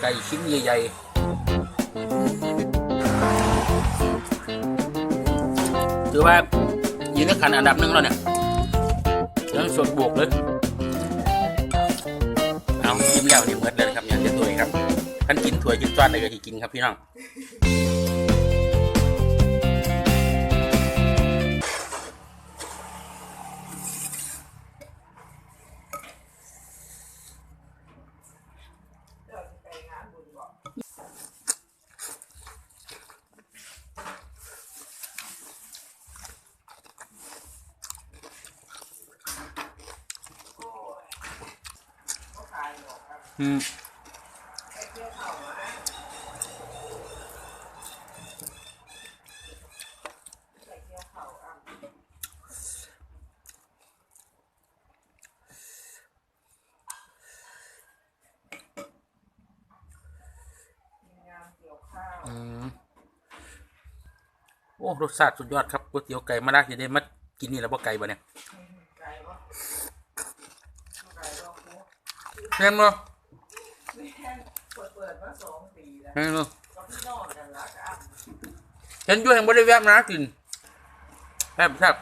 ไก่ชิ้นใหญ่ๆถือว่ายืนในขันอันดับหนึ่งแล้วเนี่ยยังสดบวกเลยเอากินแล้วนี่เมื่อเลยนครับอย่างเดียวตัวเองครับท่านกินถั่วกินจ้อนอะไรก็ที่กินครับพี่น้อง อืมอืมโอ้รสชาติสุดยอดครับก๋วยเตี๋ยวไก่มาลาจะได้มากินนี่แล้วบ่ไก่บ่เนี่ยเห็นบ่ เปิดเปิดมาสองปีแล้ว เห็นบ่ก็พี่น้องกันละกันเห็นด้วยยังบ่ได้แวะมานะกินแซ่บแซ่บ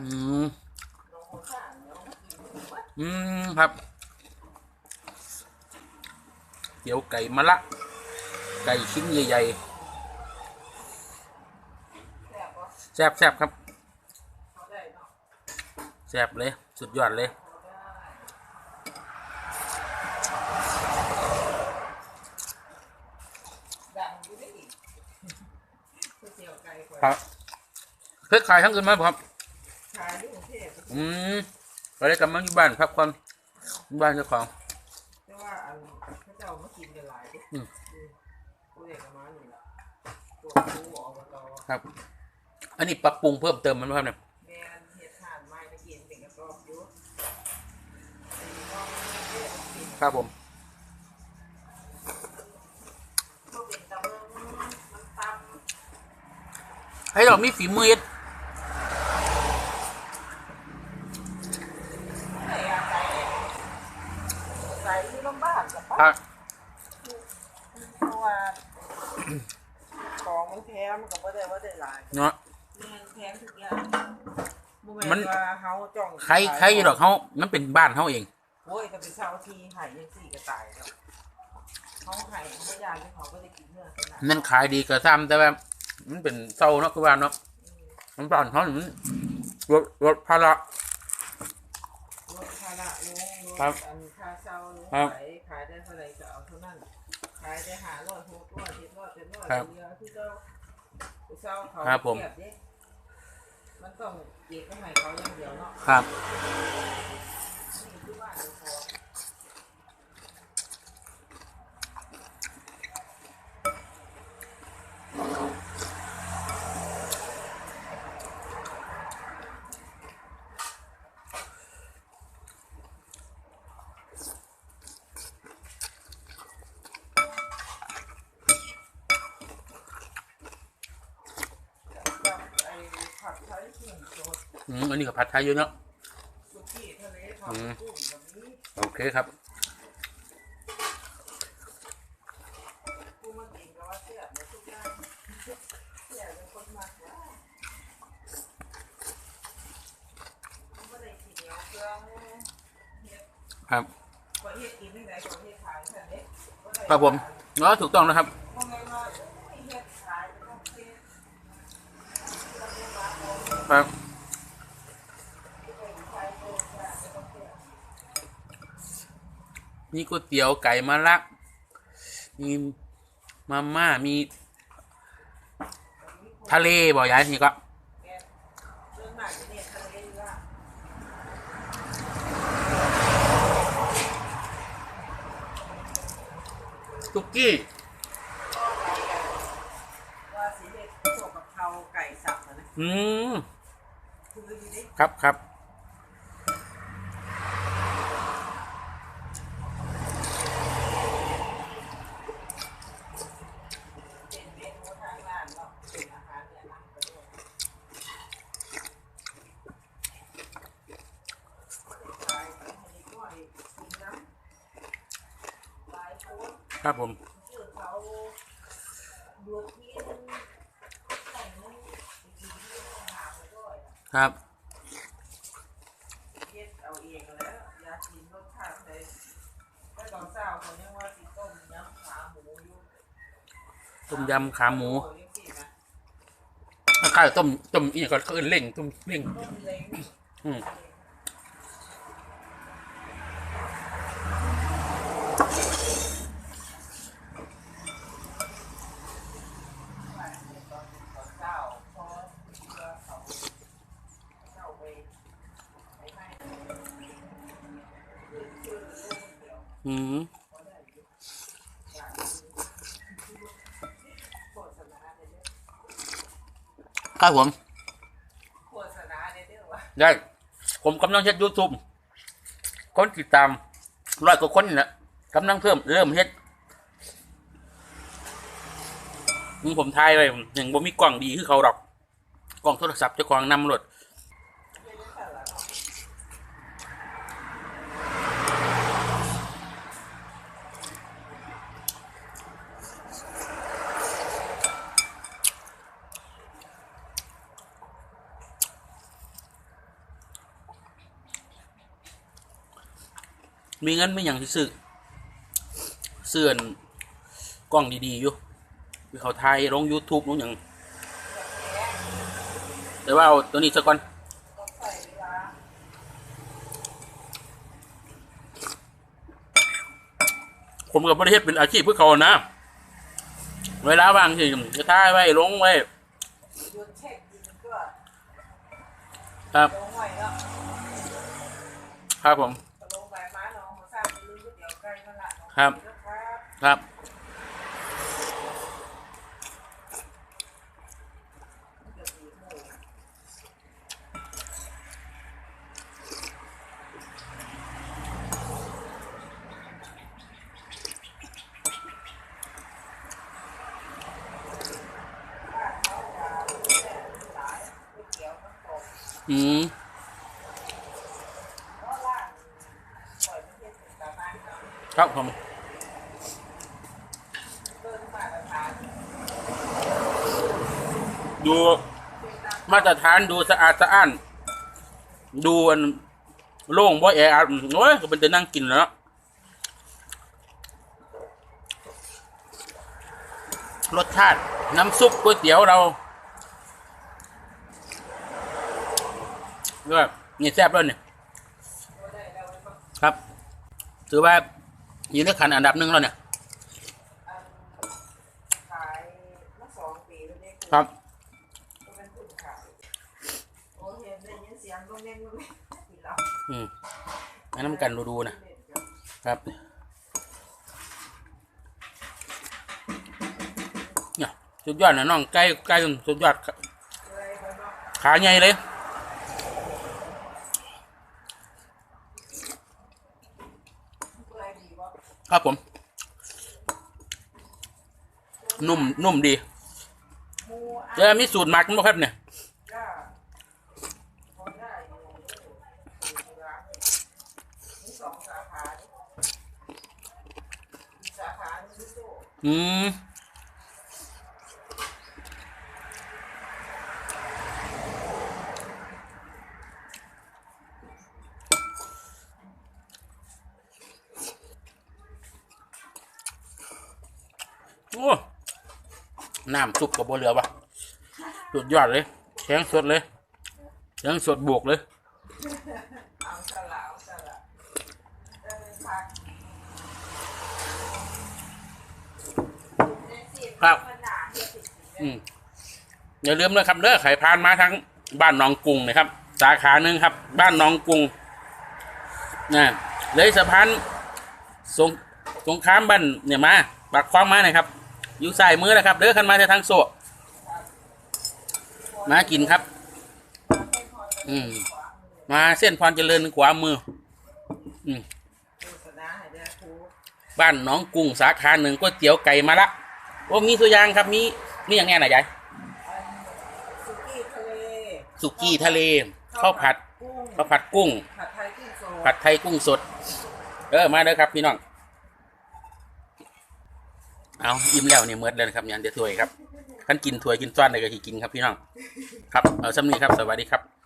อืมอืมครับเตี๋ยวไก่มะละ ไก่ชิ้นใหญ่แซ่บปะๆแซ่บแซ่บครับ เขาได้เนาะ แซ่บเลย สุดยอดเลยเขาได้ดังอยู่ได้อีกก๋วยเตี๋ยวไก่กว่าครับเพชรขายทั้งคืนไหมครับขายที่กรุงเทพอืมไปได้กลับมาที่บ้านพักผ่อนที่บ้านเจ้าของแต่ว่าอันเขาจะเอามากินกันหลายดิอืมกูเด็กกับมานี่แหละตัวครูอบตครับ อันนี้ปรับปรุงเพิ่มเติมมันไหมครับเนี่ย แมนเฮ็ดทานไม้ตะกินเป็นกระสอบอยู่สี่ห้องเฮ็ดกิน ครับผมก็เป็นตำลึงมันตให้เรามีฝีมือเฮ็ดำไหนอะใส่ใส่ที่ลำบากกับครัป้าบเพราะว่าของมันแพงมันก็บ่ได้ว่าได้หลายเนาะแม่นแพงทุกอย่างบ่มัแม่นนว่าเฮาจ้องใครใครดอกเขามันเป็นบ้านเขาเอง โอ้ยก็เป็นเช่าที่หายยังสี่ก็ตายแล้วเขาหายเขาอยากให้เขาก็ได้กินเนื้อขนาดนั่นขายดีก็ซ้ำแต่ว่ามันเป็นเศร้าเนาะคือว่าเนาะมันบ้านเขามันรถรถภาระรถภาระลงรถครับอันค่าเช่าลงครับขายขายได้เท่าไหร่ก็เอาเท่านั้นขายได้หาร้อยหกร้อยเจ็ดร้อยเจ็ดร้อยครับเดียวที่เจ้าไปเช่าเขาครับผม เก็บดิมันต้องเก็บไว้ให้เขาอย่างเดียวเนาะครับ นี่คือบ้านเจ้าของ กับไอ้ผัดไทยกุ้งสด อืมอันนี้ก็ผัดไทยเยอะเนาะอืมโอเคครับครับครับผมเนาะถูกต้องนะครับเพราะงั้นว่าโอ้ยเฮ็ดขายก็ต้องเฮ็ด ครับ มีก๋วยเตี๋ยวไก่มะละมีมาม่ามี ทะเลบ่อยายนี่ก็เรื่องหนักเนี่ยทะเลอยู่ละซุกี้ว่าสิเฮ็ดพวกกับเพราไก่สับอะนะอืมคืออยู่ดิครับครับ ครับผม ชื่อเขาดูที่แต่งนั้นอีกทีที่ต้องหา ครับเย็ดเอาเองแล้วยาจีนรสชาติเลยแล้วตอนเช้าเขายังว่าสีต้มยำขาหมูอยู่ต้มยำขาหมูโอ้ยยังสินะข้าวต้มต้มอีกก็คือเล่งต้มเล่งอืม ตอนเช้าพอเขาเข้าไปไปให้คือคือลูกเดียว อืมโฆษณาได้เด้อครับผมได้ ผมกำลังเฮ็ดยูทูบคนติดตามร้อยกว่าคนนี่ะกำลังเพิ่มเริ่มเฮ็ดนี่ผมทายไว้อย่างบ่มีกล้องดีคือเขาดอก กล้องโทรศัพท์เจ้าของนำรถ เป็นจังซั่นล่ะเนาะ มีเงินไม่อย่างที่ซื้อเสื่อนกล้องดีๆอยู่คือเขาไทยลง YouTube ลงอย่างแต่ว่าเอาตัวนี้ซะก่อนผมกับประเทศเป็นอาชีพเพื่อเขานะ เวลาว่างที่จะถ่ายไว้ลงไว้ครับ ครับผม ครับ ครับ อืม ครับผม ดู มาตรฐานดูสะอาดสะอ้าน ดูอันโล่งบ่แออัดโอ้ยก็เป็นจะนั่งกินแล้วรสชาติ น้ำซุปก๋วยเตี๋ยวเราก็นี่แซ่บแล้วเนี่ยครับ ถือว่าอยู่ในขันอันดับหนึ่งเนี่ยขายมาสองปีแล้วเนี่ยครับ ก็เป็นผู้ขายโอ้เห็นได้ยินเสียงก็เล่นก็เล่นกินแล้ว อืมอันนั้นกันดูๆนะครับเนี่ยสุดยอดนะน้องใกล้ใกล้สุดยอดขาใหญ่เลยครับผม นุ่มนุ่มดี แล้วมีสูตรหมักมั้ยครับเนี่ย ก็พอได้อยู่อยู่ร้านมีสองสาขาอีกสาขาหนึงที่โซ่ อืมโอ้น้ำซุปกับบะเรือวะสุดยอดเลยแข็งสดเลยแข็งสดบวกเลย ครับมันหนาเฮียติดสิอืมอย่าลืมนะครับเด้อไข่พานมาทั้งบ้านหนองกรุงนะครับ สาขาหนึ่งครับ บ้านหนองกรุงนะเลยสะพานสงสงครามบ้านเนี่ยมาปากคว้างมาหน่อยครับ อยู่ใส่มือนะครับ เด้อขันมาทางโซ่มากินครับ อืมมาเส้นพรเจริญขวามือ อืม โฆษณาให้ได้ครู บ้านหนองกรุงสาขาหนึ่งก๋วยเตี๋ยวไก่มาละโอ้มีตัวอย่างครับมีมีอย่างไงนะยายสุกี้ทะเลสุกี้ทะเลข้าวผัดกุ้งข้าวผัดกุ้ง ผัดไทยกุ้งโซผัดไทยกุ้งสดเออมาเด้อครับพี่น้องเอาอิ่มแล้วเนี่ยเมิดเลยนะครับเนี่ยเดี๋ยวถ้วยครับท่านกินถ้วยกินซ้อนอะไรก็สิกินครับพี่น้อง ครับเอาซ้ำนี้ครับสวัสดีครับ